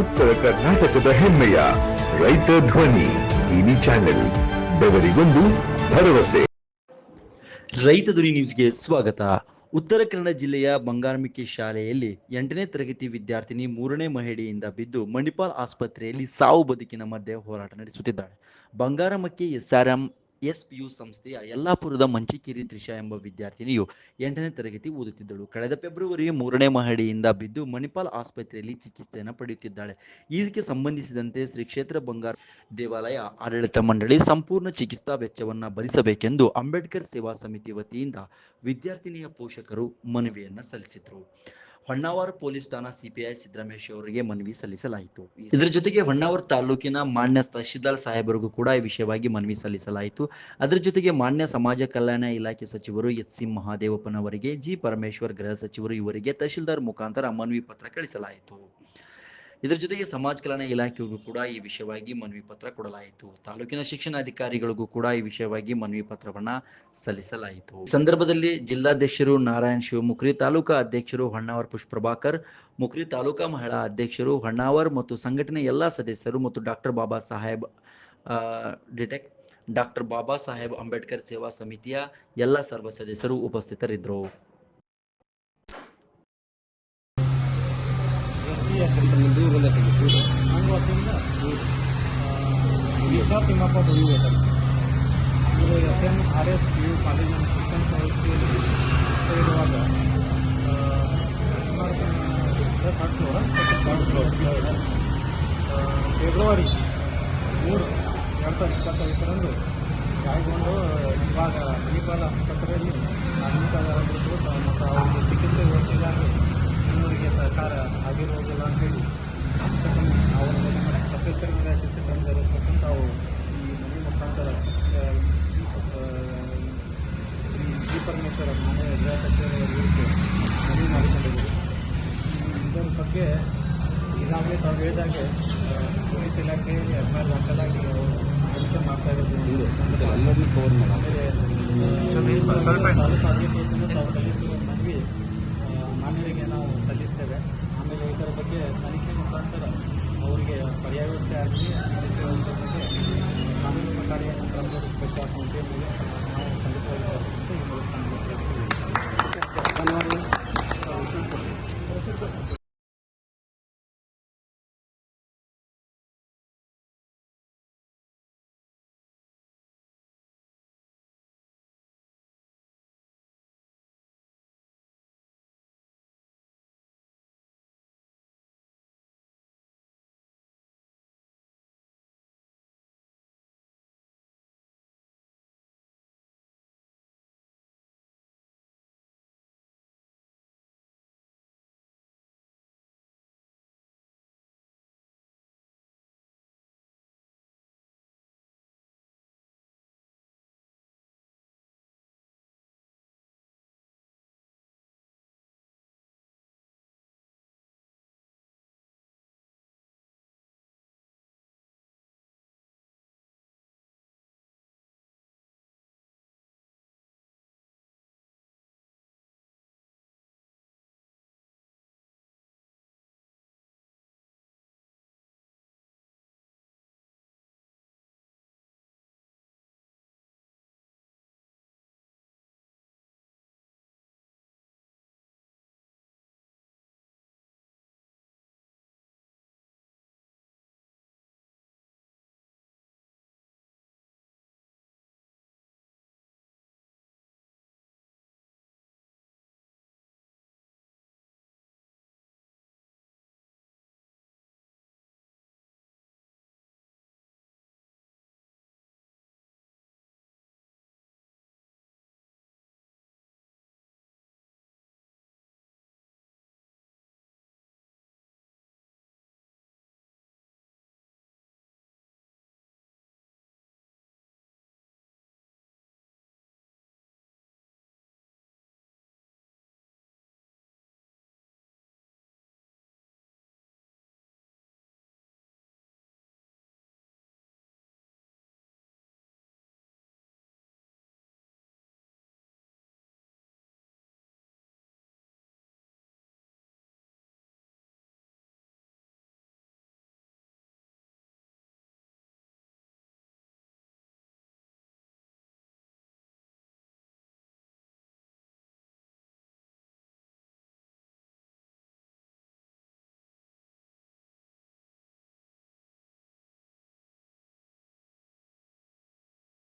ಉತ್ತರ ಕರ್ನಾಟಕದ ಹೆಮ್ಮೆಯ ರೈತ ಧ್ವನಿ ಟಿವಿ ಚಾನೆಲ್, ಬೆವರಿಗೊಂದು ಭರವಸೆ. ರೈತ ಧ್ವನಿ ನ್ಯೂಸ್ಗೆ ಸ್ವಾಗತ. ಉತ್ತರ ಕನ್ನಡ ಜಿಲ್ಲೆಯ ಬಂಗಾರಮಿಕ್ಕಿ ಶಾಲೆಯಲ್ಲಿ ಎಂಟನೇ ತರಗತಿ ವಿದ್ಯಾರ್ಥಿನಿ ಮೂರನೇ ಮಹಿಳೆಯಿಂದ ಬಿದ್ದು ಮಣಿಪಾಲ್ ಆಸ್ಪತ್ರೆಯಲ್ಲಿ ಸಾವು ಬದುಕಿನ ಮಧ್ಯೆ ಹೋರಾಟ ನಡೆಸುತ್ತಿದ್ದಾಳೆ. ಬಂಗಾರಮಕ್ಕಿ ಎಸ್ಆರ್ಎಂ ಎಸ್ಪಿಯು ಸಂಸ್ಥೆಯ ಯಲ್ಲಾಪುರದ ಮಂಚಿಕೇರಿ ತ್ರಿಷಾ ಎಂಬ ವಿದ್ಯಾರ್ಥಿನಿಯು ಎಂಟನೇ ತರಗತಿ ಓದುತ್ತಿದ್ದಳು. ಕಳೆದ ಫೆಬ್ರವರಿ ಮೂರನೇ ಮಹಡಿಯಿಂದ ಬಿದ್ದು ಮಣಿಪಾಲ್ ಆಸ್ಪತ್ರೆಯಲ್ಲಿ ಚಿಕಿತ್ಸೆಯನ್ನು ಪಡೆಯುತ್ತಿದ್ದಾಳೆ. ಇದಕ್ಕೆ ಸಂಬಂಧಿಸಿದಂತೆ ಶ್ರೀ ಕ್ಷೇತ್ರ ಬಂಗಾರ ದೇವಾಲಯ ಆಡಳಿತ ಮಂಡಳಿ ಸಂಪೂರ್ಣ ಚಿಕಿತ್ಸಾ ವೆಚ್ಚವನ್ನು ಭರಿಸಬೇಕೆಂದು ಅಂಬೇಡ್ಕರ್ ಸೇವಾ ಸಮಿತಿ ವತಿಯಿಂದ ವಿದ್ಯಾರ್ಥಿನಿಯ ಪೋಷಕರು ಮನವಿಯನ್ನು ಸಲ್ಲಿಸಿದರು. ಹೊನ್ನಾವರ ಪೊಲೀಸ್ ಠಾಣಾ ಸಿಪಿಐ ಸಿದ್ದರಾಮೇಶ್ ಅವರಿಗೆ ಮನವಿ ಸಲ್ಲಿಸಲಾಯಿತು. ಇದರ ಜೊತೆಗೆ ಹೊನ್ನಾವರ ತಾಲೂಕಿನ ಮಾನ್ಯ ತಹಶೀಲ್ದಾರ್ ಸಾಹೇಬರಿಗೂ ಕೂಡ ಈ ವಿಷಯವಾಗಿ ಮನವಿ ಸಲ್ಲಿಸಲಾಯಿತು. ಅದರ ಜೊತೆಗೆ ಮಾನ್ಯ ಸಮಾಜ ಕಲ್ಯಾಣ ಇಲಾಖೆ ಸಚಿವರು ಎಚ್ ಸಿ ಮಹಾದೇವಪ್ಪನವರಿಗೆ ಜಿ ಪರಮೇಶ್ವರ್ ಗೃಹ ಸಚಿವರು ಇವರಿಗೆ ತಹಶೀಲ್ದಾರ್ ಮುಖಾಂತರ ಮನವಿ ಪತ್ರ ಕಳಿಸಲಾಯಿತು. ಇದರ ಜೊತೆಗೆ ಸಮಾಜ ಕಲ್ಯಾಣ ಇಲಾಖೆಗೂ ಕೂಡ ಈ ವಿಷಯವಾಗಿ ಮನವಿ ಪತ್ರ ಕೊಡಲಾಯಿತು. ತಾಲೂಕಿನ ಶಿಕ್ಷಣಾಧಿಕಾರಿಗಳಿಗೂ ಕೂಡ ಈ ವಿಷಯವಾಗಿ ಮನವಿ ಪತ್ರವನ್ನ ಸಲ್ಲಿಸಲಾಯಿತು. ಸಂದರ್ಭದಲ್ಲಿ ಜಿಲ್ಲಾಧ್ಯಕ್ಷರು ನಾರಾಯಣ್ ಶಿವಮುಖ್ರಿ, ತಾಲೂಕಾ ಅಧ್ಯಕ್ಷರು ಹೊನ್ನಾವರ್ ಪುಷ್ಪ್ರಭಾಕರ್ ಮುಖ್ರಿ ತಾಲೂಕಾ ಮಹಿಳಾ ಅಧ್ಯಕ್ಷರು ಹೊನ್ನಾವರ್ ಮತ್ತು ಸಂಘಟನೆ ಎಲ್ಲಾ ಸದಸ್ಯರು ಮತ್ತು ಡಾಕ್ಟರ್ ಬಾಬಾ ಸಾಹೇಬ್ ಡಿಟೆಕ್ ಡಾಕ್ಟರ್ ಬಾಬಾ ಸಾಹೇಬ್ ಅಂಬೇಡ್ಕರ್ ಸೇವಾ ಸಮಿತಿಯ ಎಲ್ಲ ಸರ್ವ ಸದಸ್ಯರು ಉಪಸ್ಥಿತರಿದ್ದರು. ವೀಸಾ Thimmappa ದುಡಿಬೇಕಲ್ಲ S N R S P U ಕಾಲೇಜಿನ ಶಿಕ್ಷಣ ಸಂಸ್ಥೆಯಲ್ಲಿ ಸೇರುವಾಗ third floor third floor February ಮೂರು ಎರಡು ಸಾವಿರದ ಇಪ್ಪತ್ತೈದರಂದು ಗಾಯಗೊಂಡು ಇವಾಗ ಮಣಿಪಾಲ ಆಸ್ಪತ್ರೆಯಲ್ಲಿ ಅಡ್ಮಿಟ್ ಮತ್ತು ಅವರಿಗೆ ಚಿಕಿತ್ಸೆ ಒಳಗಾಗಿ ಇನ್ನೂರಿಗೆ ಸರ್ಕಾರ ಆಗಿರುವುದಿಲ್ಲ ಅಂತೇಳಿ ಹೇಳಿದಾಗೆ ಆ, ಪೊಲೀಸ್ ಇಲಾಖೆಯಲ್ಲಿ ಎಫ್ಐಆರ್ ದಾಖಲಾಗಿ ಅವರು ತನಿಖೆ ಮಾಡ್ತಾ ಇರೋದು. ಆ, ಮನವಿ ಮಾನ್ಯರಿಗೆ ನಾವು ಸಲ್ಲಿಸ್ತೇವೆ. ಆಮೇಲೆ ಇದರ ಬಗ್ಗೆ ತನಿಖೆ ಮುಖಾಂತರ ಅವರಿಗೆ ಪರ್ಯಾಯ ವ್ಯವಸ್ಥೆ ಆಗಲಿ ಬಗ್ಗೆ ಕಾನೂನು ನಾವು ಕ್ರಮಗೊಳಿಸಬೇಕು ಅಂತ ಹೇಳಿ